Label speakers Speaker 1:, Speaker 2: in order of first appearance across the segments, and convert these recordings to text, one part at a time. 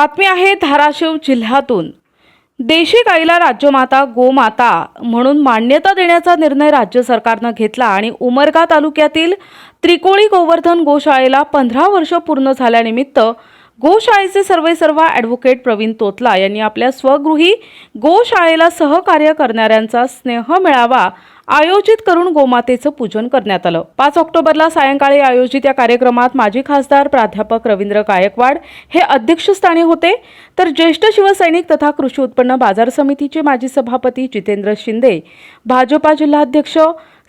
Speaker 1: बातमी आहे धाराशिव जिल्ह्यातून. देशी गाईला राज्यमाता गोमाता म्हणून मान्यता देण्याचा निर्णय राज्य सरकारनं घेतला आणि उमरगा तालुक्यातील त्रिकोळी गोवर्धन गोशाळेला पंधरा वर्ष पूर्ण झाल्यानिमित्त गोशाळेचे सर्वे सर्व ॲडव्होकेट प्रवीण तोतला यांनी आपल्या स्वगृही गोशाळेला सहकार्य करणाऱ्यांचा स्नेह मेळावा आयोजित करून गोमातेचं पूजन करण्यात आलं. पाच ऑक्टोबरला सायंकाळी आयोजित या कार्यक्रमात माजी खासदार प्राध्यापक रवींद्र गायकवाड हे अध्यक्षस्थानी होते. तर ज्येष्ठ शिवसैनिक तथा कृषी उत्पन्न बाजार समितीचे माजी सभापती जितेंद्र शिंदे भाजपा जिल्हाध्यक्ष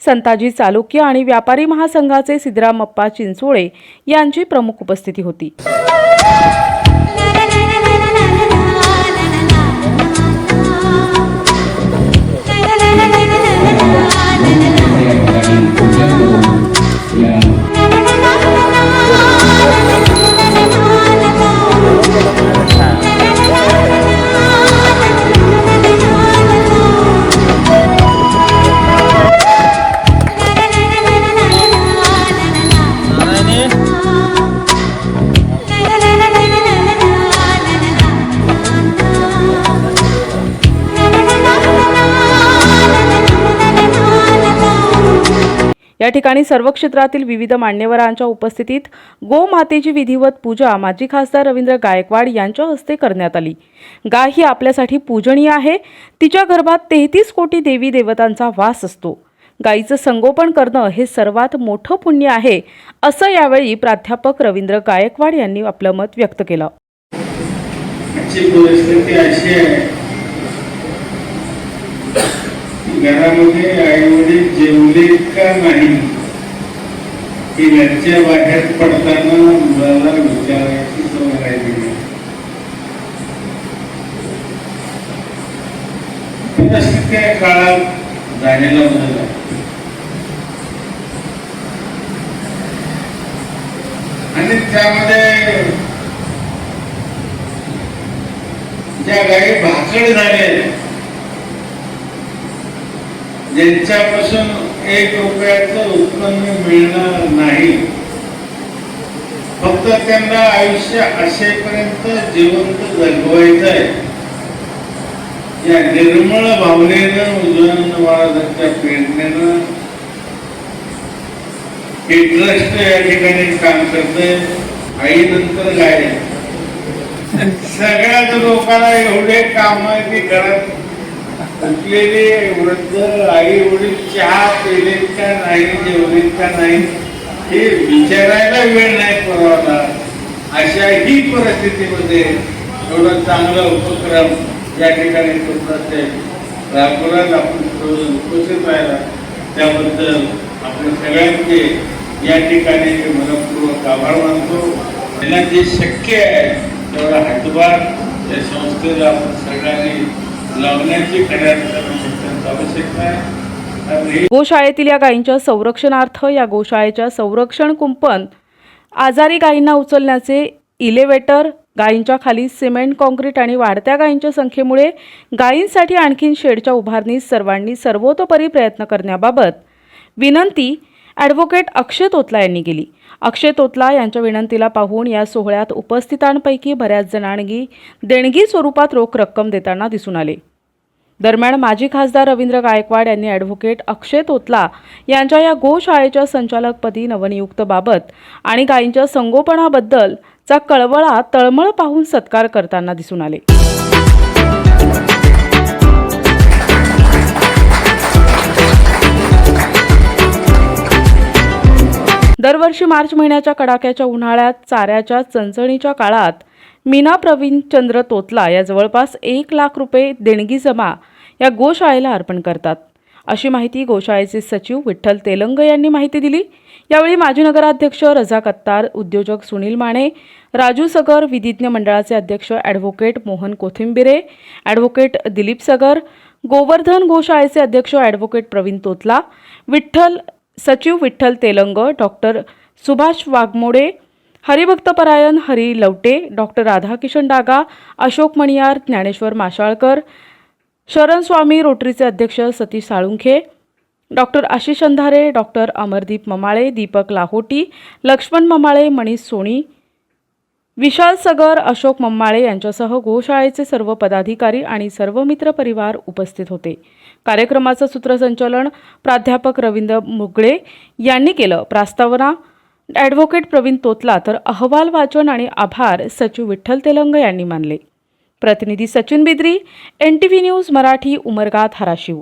Speaker 1: संताजी चालुक्य आणि व्यापारी महासंघाचे सिद्धरामप्पा चिंचोळे यांची प्रमुख उपस्थिती होती. ठिकाणी सर्व क्षेत्रातील विविध मान्यवरांच्या उपस्थितीत गोमातेची विधिवत पूजा माजी खासदार रवींद्र गायकवाड यांच्या हस्ते करण्यात आली. गाय ही आपल्यासाठी पूजनीय आहे. तिच्या गर्भात तेहतीस कोटी देवी देवतांचा वास असतो. गायीचं संगोपन करणं हे सर्वात मोठं पुण्य आहे असं यावेळी प्राध्यापक रवींद्र गायकवाड यांनी आपलं मत व्यक्त केलं
Speaker 2: आजची परिस्थिती अशी आहे की घरामध्ये आई वडील जेवले का नाही हे घरच्या बाहेर पडताना मुलाला विचारायची सवय राहिली त्या काळात झालेला बदल आणि त्यामध्ये ज्या गाई भाकड झाले ज्यांच्यापासून एक रुपयाचं उत्पन्न मिळणार नाही फक्त त्यांना आयुष्य असेपर्यंत जिवंत जगवायचं आहे. या निर्मळ भावनेनं उजवण महाराजांच्या प्रेरणेनं हे ट्रस्ट या ठिकाणी काम करते आई नंतर गाय. सगळ्याच लोकांना एवढे काम आहे की घरात उठलेले वृद्ध आई वडील चहा पेलेत का नाही जेवलेत का नाही हे विचारायला वेळ नाही पुरवला अशा ही परिस्थितीमध्ये एवढं चांगला उपक्रम या ठिकाणी करतात राबवण्यात आपण उपस्थित राहिला त्याबद्दल आपण सगळ्यांचे या ठिकाणी मी मनपूर्वक आभार मानतो. त्यांना जे शक्य आहे तेवढा हातभार या संस्थेला आपण सगळ्यांनी लावण्याची
Speaker 1: गोशाळेतील या गायींच्या संरक्षणार्थ या गोशाळेच्या संरक्षण कुंपण आजारी गायींना उचलण्याचे इलेवेटर गायींच्या खाली सिमेंट कॉन्क्रीट आणि वाढत्या गायींच्या संख्येमुळे गायींसाठी आणखीन शेडच्या उभारणीस सर्वांनी सर्वतोपरी प्रयत्न करण्याबाबत विनंती ॲडव्होकेट अक्षय तोतला यांनी केली. अक्षय तोतला यांच्या विनंतीला पाहून या सोहळ्यात उपस्थितांपैकी बऱ्याच जणांनी देणगी स्वरूपात रोख रक्कम देताना दिसून आले. दरम्यान माजी खासदार रवींद्र गायकवाड यांनी ॲडव्होकेट अक्षय तोतला यांच्या या गोशाळेच्या संचालकपदी नवनियुक्तबाबत आणि गायींच्या संगोपनाबद्दलचा कळवळा तळमळ पाहून सत्कार करताना दिसून आले. दरवर्षी मार्च महिन्याच्या कडाक्याच्या उन्हाळ्यात चाऱ्याच्या चणचणीच्या काळात मीना प्रवीण चंद्र तोतला या जवळपास एक लाख रुपये देणगी जमा या गोशाळेला अर्पण करतात. अशी माहिती गोशाळेचे सचिव विठ्ठल तेलंग यांनी माहिती दिली. यावेळी माजी नगराध्यक्ष रजा कत्तार उद्योजक सुनील माने राजू सगर विधिज्ञ मंडळाचे अध्यक्ष ॲडव्होकेट मोहन कोथिंबिरे ॲडव्होकेट दिलीप सगर गोवर्धन गोशाळेचे अध्यक्ष ॲडव्होकेट प्रवीण तोतला विठ्ठल सचिव विठ्ठल तेलंग डॉक्टर सुभाष वाघमोडे हरिभक्तपरायण हरी लवटे डॉक्टर राधाकिशन डागा अशोक मणियार ज्ञानेश्वर माशाळकर शरण स्वामी रोटरीचे अध्यक्ष सतीश साळुंखे डॉक्टर आशिष अंधारे डॉक्टर अमरदीप ममाळे दीपक लाहोटी लक्ष्मण ममाळे मनीष सोनी विशाल सगर अशोक मम्माळे यांच्यासह गोशाळेचे सर्व पदाधिकारी आणि सर्व मित्र परिवार उपस्थित होते. कार्यक्रमाचं सूत्रसंचालन प्राध्यापक रवींद्र मुगळे यांनी केलं. प्रास्तावना ॲडव्होकेट प्रवीण तोतला तर अहवाल वाचन आणि आभार सचिव विठ्ठल तेलंग यांनी मानले. प्रतिनिधी Sachin Bidri N T V news Marathi Umarga Dharashiv.